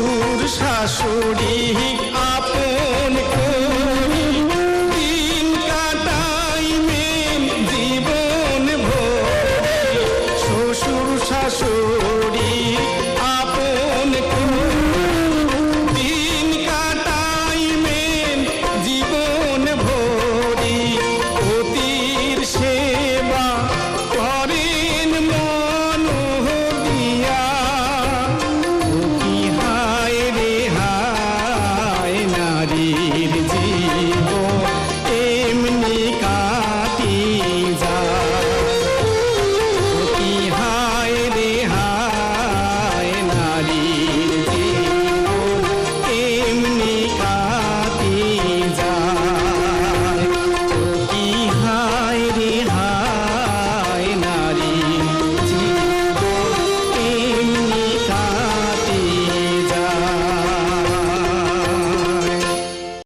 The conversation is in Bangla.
শ্বশুর শাশুড়ি